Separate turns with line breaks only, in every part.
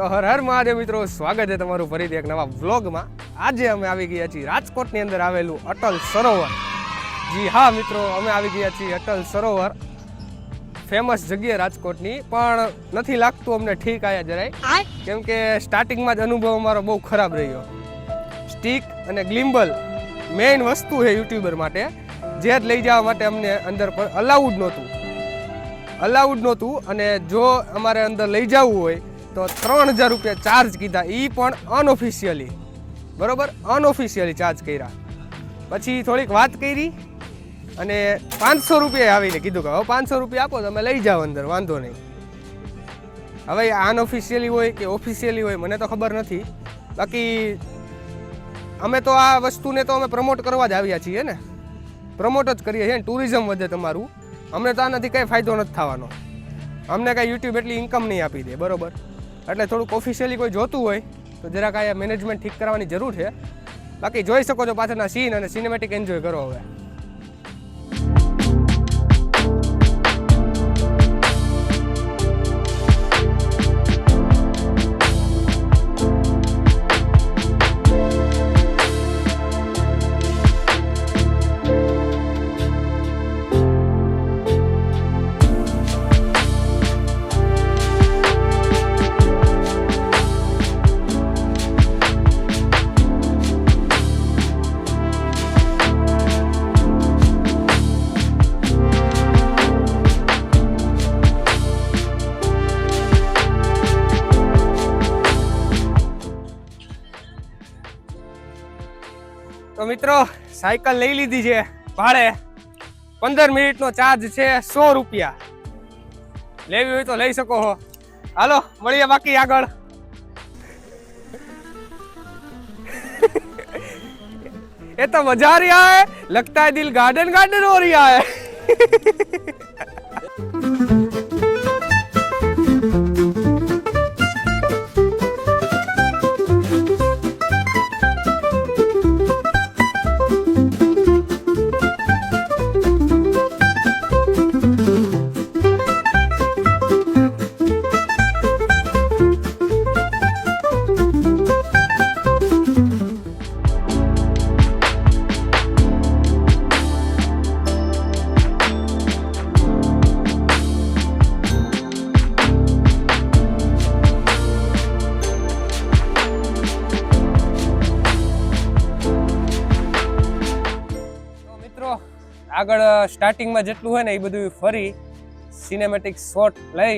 તો હર હર મહાદેવ મિત્રો સ્વાગત છે તમારું ફરીથી એક નવા વ્લોગમાં. આજે અમે આવી ગયા છીએ રાજકોટની અંદર આવેલું અટલ સરોવર. જી હા મિત્રો અમે આવી ગયા છીએ અટલ સરોવર. ફેમસ જગ્યા રાજકોટની પણ નથી લાગતું અમને ઠીક આયા જરાય. કેમ કે સ્ટાર્ટિંગમાં જ અનુભવ અમારો બહુ ખરાબ રહ્યો. સ્ટીક અને ગ્લિમ્બલ મેઇન વસ્તુ છે યુટ્યુબર માટે. જે જ લઈ જવા માટે અમને અંદર અલાઉડ નહોતું. અલાઉડ નહોતું અને જો અમારે અંદર લઈ જવું હોય તો ત્રણ હજાર રૂપિયા ચાર્જ કીધા. એ પણ અનઓફિશિયલી બરાબર? અનઓફિશિયલી ચાર્જ કર્યા. પછી થોડીક વાત કરી અને પાંચસો રૂપિયા આવીને કીધું કે, હવે પાંચસો રૂપિયા આપો, તમે લઈ જાઓ અંદર, વાંધો નહીં. હવે અનઓફિશિયલી હોય કે ઓફિશિયલી હોય, મને તો ખબર નથી. બાકી અમે તો આ વસ્તુને તો અમે પ્રમોટ કરવા જ આવ્યા છીએ ને. પ્રમોટ જ કરીએ છીએ ટુરિઝમ વધે તમારું. અમને તો આનાથી કંઈ ફાયદો નથી થવાનો. અમને કાંઈ યુટ્યુબ એટલી ઇન્કમ નહીં આપી દે, બરોબર? એટલે થોડુંક ઓફિશિયલી કોઈ જોતું હોય, તો જરાક આ મેનેજમેન્ટ ઠીક કરવાની જરૂર છે. બાકી જોઈ શકો છો પાછળના સીન અને સિનેમેટિક એન્જોય કરો હવે. તો મિત્રો, સાયકલ લઈ લીધી છે ભાડે. પંદર મિનિટનો ચાર્જ છે સો રૂપિયા. લેવી હોય તો લઈ શકો હો. હાલો, મળીએ બાકી આગળ. એ તો મજા રહી આય. લગતા દિલ ગાર્ડન ગાર્ડન હો રહી આય. આગળ સ્ટાર્ટિંગમાં જેટલું હોય ને એ બધું ફરી સિનેમેટિક શોટ લઈ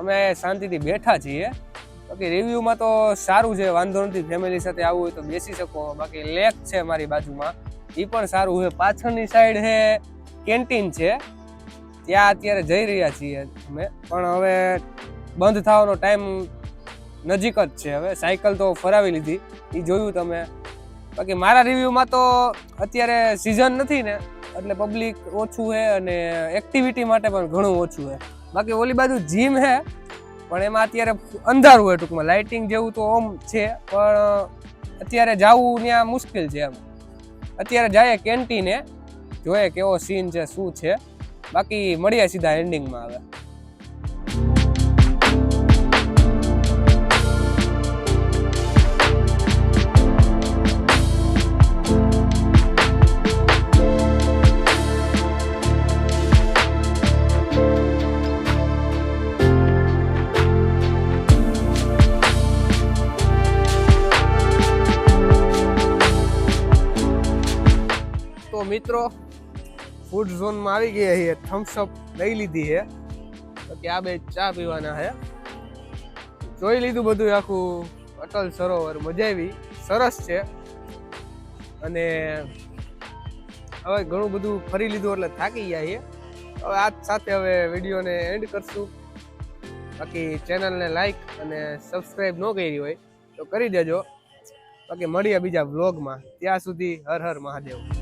અમે શાંતિથી બેઠા છીએ. બાકી રિવ્યૂમાં તો સારું છે, વાંધો નથી ફેમિલી સાથે આવવું હોય તો બેસી શકો. બાકી લેક છે મારી બાજુમાં, એ પણ સારું છે. પાછળની સાઈડ છે કેન્ટીન છે. ત્યાં અત્યારે જઈ રહ્યા છીએ અમે, પણ હવે બંધ થવાનો ટાઈમ નજીક જ છે. હવે સાયકલ તો ફરાવી લીધી, એ જોયું તમે. બાકી મારા રિવ્યૂમાં તો અત્યારે સિઝન નથી ને એટલે પબ્લિક ઓછું છે અને એક્ટિવિટી માટે પણ ઘણું ઓછું છે. બાકી ઓલી બાજુ જીમ છે, પણ એમાં અત્યારે અંધારું હોય ટૂંકમાં. લાઇટિંગ જેવું તો ઓમ છે, પણ અત્યારે જવું ત્યાં મુશ્કેલ છે એમ. અત્યારે જાય કેન્ટીને જોઈએ કેવો સીન છે, શું છે. બાકી મળીએ સીધા એન્ડિંગમાં હવે. મિત્રો ફૂડ ઝોનમાં આવી ગયા છીએ. થમ્સઅપ લઈ લીધી છે. તો કે આ બે ચા પીવાના છે. જોઈ લીધું બધું આખું. અટલ સરોવર મજા આવી. સરસ છે. અને હવે ઘણું બધું ફરી લીધું એટલે થાકી ગયા છીએ. હવે આજ સાથે હવે વિડીયોને એન્ડ કરશું. બાકી ચેનલને લાઈક અને સબસ્ક્રાઈબ ન કરી હોય તો કરી દેજો. બાકી મળીએ બીજા વ્લોગમાં ત્યાં સુધી હર હર મહાદેવ.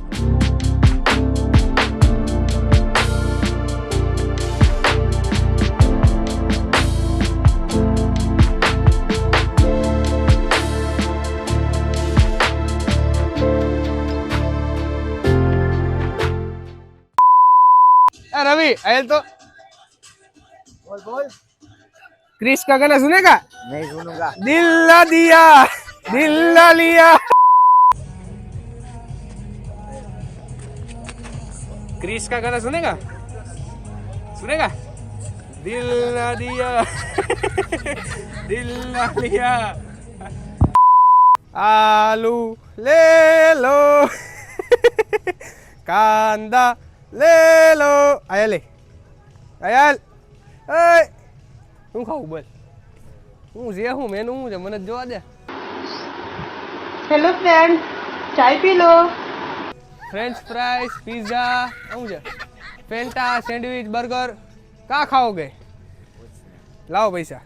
अभी आयल तो
बोल बोल
क्रिश का गाना सुनेगा
नहीं सुनूंगा
दिल ला दिया दिल ला लिया क्रिश का गाना सुनेगा सुनेगा दिल ला दिया दिल ला लिया आलू ले लो कांदा લે લો. eh. Ayal! Ay! હું ખાવું બોલ. હું જે હું મેનુ હું છે મને જોવા દે.
હેલો ફ્રેન્ડ ચાય પી લો.
ફ્રેન્ચ ફ્રાઈસ પીઝા શું છે. ફેન્ટા સેન્ડવિચ બર્ગર કા ખાઓગે લાવો પૈસા.